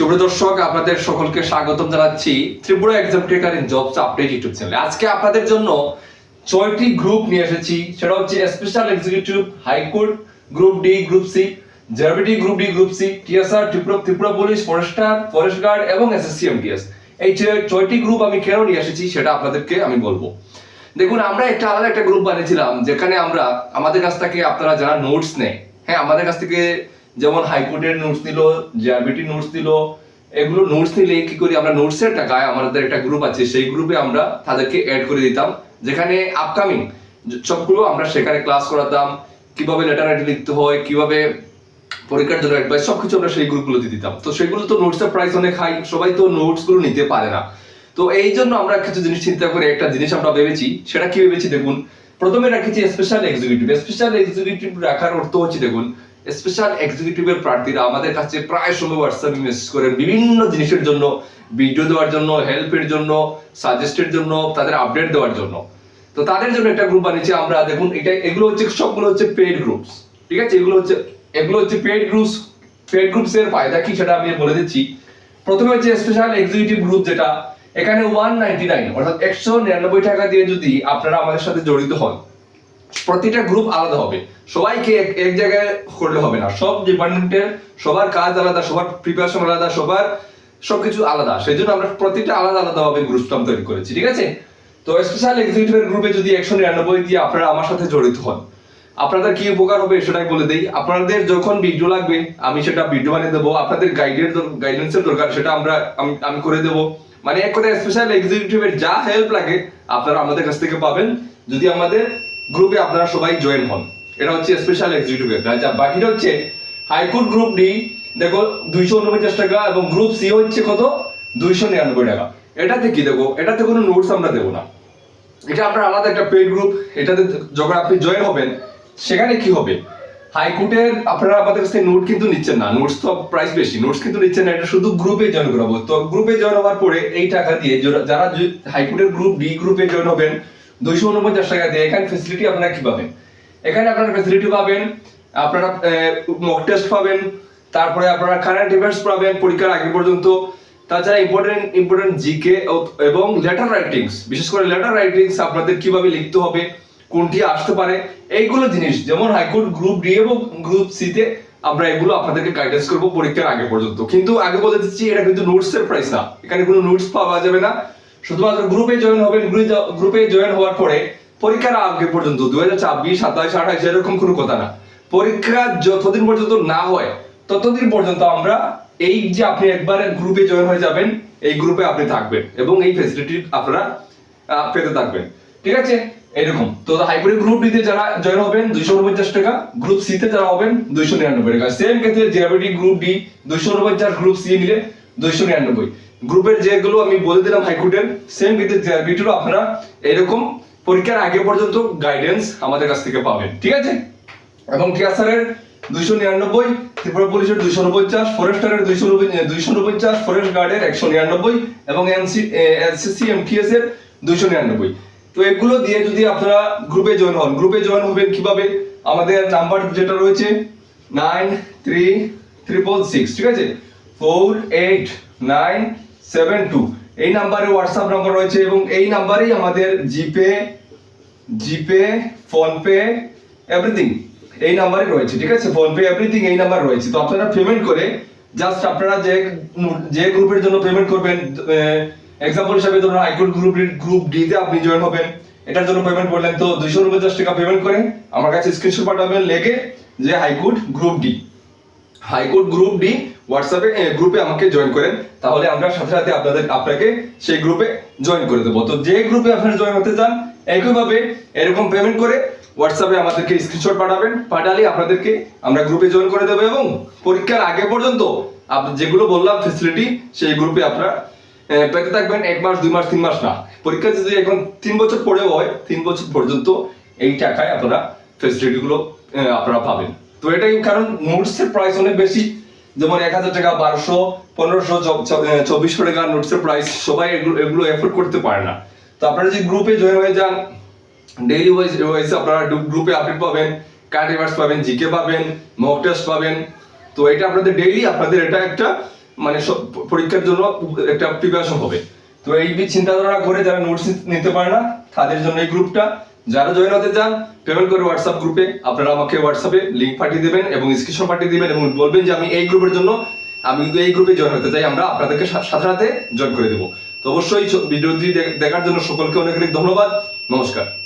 শুভ দর্শক, আপনাদের সকলকে স্বাগতম জানাচ্ছি Tripura exam jobs update YouTube চ্যানেলে আজকে আপনাদের জন্য ছয়টি গ্রুপ নিয়ে এসেছি। সেটা হচ্ছে special executive high court group D group C JRBT group D group C TSR Tripura Tripura police forester forest guard এবং এই ছয়টি গ্রুপ আমি কেন নিয়ে এসেছি, সেটা আপনাদেরকে আমি বলব। দেখুন, আমরা একটা আলাদা একটা গ্রুপ বানিয়েছিলাম, যেখানে আমরা, আমাদের কাছ থেকে আপনারা যারা নোটস নেয় হ্যাঁ আমাদের কাছ থেকে যেমন হাইকোর্টের নোটস দিল জিআরবিটি নোটস দিল, এগুলো নোটস নিলে কি করি আমরা নোটসের টাকায় আমাদের একটা গ্রুপ আছে, সেই গ্রুপে আমরা তাদেরকে অ্যাড করে দিতাম। যেখানে আপকামিং সবগুলো আমরা সেখানে ক্লাস করাতাম, কীভাবে লেটার রাইটিং লিখতে হয়, কীভাবে পরীক্ষার জন্য অ্যাডভাইস সবকিছু আমরা সেই গ্রুপগুলোতে দিতাম। তো সেগুলো তো নোটসের প্রাইস অনেক হাই সবাই তো নোটসগুলো নিতে পারে না। তো এই জন্য আমরা কিছু জিনিস চিন্তা করে একটা জিনিস আমরা ভেবেছি, সেটা কি ভেবেছি দেখুন, প্রথমে রাখেছি স্পেশাল এক্সিকিউটিভ স্পেশাল এক্সিকিউটিভ রাখার অর্থ হচ্ছে দেখুন স্পেশাল এক্সিকিউটিভের প্রার্থীরা আমাদের কাছে প্রায় সময় হোয়াটসঅ্যাপে মেসেজ করেন বিভিন্ন জিনিসের জন্য ভিডিও দেওয়ার জন্য হেল্পের জন্য সাজেস্টের জন্য, তাদের আপডেট দেওয়ার জন্য। তো তাদের জন্য একটা গ্রুপ বানিয়েছি আমরা, দেখুন, এটা, এগুলো হচ্ছে, সবগুলো হচ্ছে পেড গ্রুপস ঠিক আছে? এগুলো হচ্ছে এগুলো হচ্ছে পেড গ্রুপস পেড গ্রুপস এর ফায়দা কি সেটা আমি বলে দিচ্ছি। প্রথমে হচ্ছে স্পেশাল এক্সিকিউটিভ গ্রুপ যেটা, এখানে ওয়ান নাইনটি নাইন অর্থাৎ একশো নিরানব্বই টাকা দিয়ে যদি আপনারা আমাদের সাথে জড়িত হন প্রতিটা গ্রুপ আলাদা হবে। সবাইকে এক জায়গায় করলে হবে না। সব ডিপার্টমেন্টের সবার কাজ আলাদা, সবার প্রিপারেশন আলাদা, সবার সবকিছু আলাদা। সেই জন্য আমরা প্রতিটা আলাদা আলাদা ভাবে গ্রুপ স্টাম তৈরি করেছি, ঠিক আছে? তো স্পেশাল এক্সিকিউটিভের গ্রুপে যদি একশো নিরানব্বই দিয়ে আপনারা আমার সাথে জড়িত হন, আপনাদের কি উপকার হবে সেটাই বলে দেই। আপনাদের যখন ভিডিও লাগবে, আমি সেটা ভিডিও বানিয়ে দেবো। আপনাদের গাইডের গাইডেন্সের দরকার, সেটা আমরা আমি আমি করে দেবো। মানে এক কথা স্পেশাল এক্সিকিউটিভের যা হেল্প লাগে, আপনারা আমাদের কাছ থেকে পাবেন। যদি আমাদের গ্রুপে আপনারা সবাই জয়েন হন। এটা হচ্ছে স্পেশাল এক্সিকিউটিভের যা বাকিটা হচ্ছে হাইকোর্ট গ্রুপ ডি দেখো, দুইশো উনপঞ্চাশ টাকা এবং গ্রুপ সি হচ্ছে কত? দুইশো নিরানব্বই টাকা। এটাতে কি দেখো? এটাতে কোনো নোটস আমরা দেবো না। এটা আপনার আলাদা একটা পেড গ্রুপ এটাতে যখন আপনি জয়েন হবেন, সেখানে কি হবে? হাইকোর্টের আপনারা আমাদের কাছে নোট কিন্তু নিচ্ছেন না। নোটস তো প্রাইস বেশি। নোটস কিন্তু নিচ্ছেন না। এটা শুধু গ্রুপে জয়েন করাবো। তো গ্রুপে জয়েন হওয়ার পরে এই টাকা দিয়ে যারা- হাইকোর্টের গ্রুপ ডি গ্রুপে জয়েন হবেন দুইশো উনপঞ্চাশ টাকা দিয়ে এখানে ফেসিলিটি আপনারা কি পাবেন এখানে আপনারা ফেসিলিটি পাবেন, আপনারা মক টেস্ট পাবেন, তারপরে আপনারা কারেন্ট অ্যাফেয়ার্স পাবেন পরীক্ষার আগে পর্যন্ত। তাছাড়া ইম্পর্টেন্ট ইম্পর্টেন্ট জিকে এবং লেটার রাইটিংস বিশেষ করে লেটার রাইটিংস আপনাদের কীভাবে লিখতে হবে, কোনটি আসতে পারে, এইগুলো জিনিস, যেমন হাইকোর্ট গ্রুপ ডি এবং গ্রুপ সি তে আমরা এগুলো আপনাদেরকে গাইডেন্স করব পরীক্ষার আগে পর্যন্ত। কিন্তু আগে বলে দিচ্ছি, এটা কিন্তু নোটস এর প্রাইস না। এখানে কোনো নোটস পাওয়া যাবে না। শুধুমাত্র গ্রুপে জয়েন হবেন গ্রুপে জয়েন হওয়ার পরে পরীক্ষার আগে পর্যন্ত দু হাজার ছাব্বিশ সাতাশ আঠাশ এরকম কোনো কথা না। পরীক্ষা যতদিন পর্যন্ত না হয়, ততদিন পর্যন্ত আমরা এই যে আপনি একবার গ্রুপে জয়েন হয়ে যাবেন, এই গ্রুপে আপনি থাকবেন এবং এই ফেসিলিটি আপনারা পেতে থাকবেন। ঠিক আছে? এরকম। তো হাইব্রিড গ্রুপ ডিতে যারা জয়েন হবেন, দুইশো উনপঞ্চাশ টাকা। গ্রুপ সি তে যারা হবেন, দুইশো নিরানব্বই টাকা। সেম ক্ষেত্রে জিআরবিডি গ্রুপ ডি দুইশো উনপঞ্চাশ গ্রুপ সি নিলে দুইশো নিরানব্বই। গ্রুপের যেগুলো আমি বলে দিলাম হাইকোর্টের সেম ক্ষেত্রে জিআরবিটিরও আপনারা এরকম পরীক্ষার আগে পর্যন্ত গাইডেন্স আমাদের কাছ থেকে পাবেন, ঠিক আছে? এবং টিয়াসারের দুইশো নিরানব্বই, ত্রিপুরা পুলিশের দুইশো উনপঞ্চাশ, ফরেস্টারের দুইশো দুইশো উনপঞ্চাশ, ফরেস্ট গার্ডের একশো নিরানব্বই এবং এনসি এনসিসি এমটিএস এর দুইশো নিরানব্বই। তো এগুলো দিয়ে যদি আপনারা গ্রুপে জয়েন হন, গ্রুপে জয়েন হবেন কীভাবে? আমাদের নাম্বার যেটা রয়েছে নাইন থ্রি ট্রিপল সিক্স ঠিক আছে? Four eight nine seven two এই নাম্বারে হোয়াটসঅ্যাপ নাম্বার রয়েছে এবং এই নাম্বারেই আমাদের জিপে জিপে, ফোনপে এভরিথিং এই নাম্বারে রয়েছে, ঠিক আছে? ফোনপে এভরিথিং এই নাম্বার রয়েছে। তো আপনারা পেমেন্ট করে জাস্ট আপনারা যে যে গ্রুপের জন্য পেমেন্ট করবেন এক্সাম্পল হিসাবে ধরুন হাইকোর্ট গ্রুপ গ্রুপ ডি তে আপনি জয়েন হবেন, এটার জন্য পেমেন্ট করলেন, তো দুইশো উনপঞ্চাশ টাকা পেমেন্ট করে আমার কাছে স্ক্রিনশট পাঠাবেন লেগে যে high court group D high court group D হোয়াটসঅ্যাপে গ্রুপে আমাকে জয়েন করেন, তাহলে আমরা সাথে সাথে আপনাদের, আপনাকে সেই গ্রুপে জয়েন করে দেবো। তো যে গ্রুপে আপনারা জয়েন হতে চান, একইভাবে এরকম পেমেন্ট করে হোয়াটসঅ্যাপে আমাদেরকে স্ক্রিনশট পাঠাবেন, পাঠালে আপনাদেরকে আমরা গ্রুপে জয়েন করে দেবো এবং পরীক্ষার আগে পর্যন্ত আপ- যেগুলো বললাম ফেসিলিটি সেই গ্রুপে আপনারা পেতে থাকবেন এক মাস, দুই মাস, তিন মাস না। পরীক্ষা যদি এখন তিন বছর পরেও হয়, তিন বছর পর্যন্ত এই টাকায় আপনারা ফেসিলিটিগুলো আপনারা পাবেন। তো এটাই কারণ নোটসের প্রাইস অনেক বেশি। যেমন এক হাজার টাকা, বারোশো, পনেরোশো চব্বিশশো টাকা নোটসের প্রাইস সবাই এগুলো এগুলো এফোর্ড করতে পারে না। তো আপনারা যে গ্রুপে জয়েন হয়ে যান ডেইলি ওয়াইজ ওয়াইজ আপনারা গ্রুপে আপডেট পাবেন কারেন্ট অ্যাফেয়ার্স পাবেন জিকে পাবেন মক টেস্ট পাবেন। তো এটা আপনাদের ডেইলি আপনাদের এটা একটা মানে পরীক্ষার জন্য একটা প্রিপারেশন হবে। তো এই চিন্তাধারা করে যারা নোটস নিতে পারে না, তাদের জন্য এই গ্রুপটা যারা জয়েন হতে চান পেমেন্ট করে হোয়াটসঅ্যাপ গ্রুপে আপনারা আমাকে হোয়াটসঅ্যাপে লিঙ্ক পাঠিয়ে দেবেন এবং স্ক্রিনশট পাঠিয়ে দেবেন এবং বলবেন যে আমি এই গ্রুপের জন্য, আমি কিন্তু এই গ্রুপে জয়েন হতে চাই, আমরা আপনাদেরকে সাথে সাথে জয়েন করে দেবো। তো অবশ্যই ভিডিওটি দেখার জন্য সকলকে অনেক অনেক ধন্যবাদ। নমস্কার।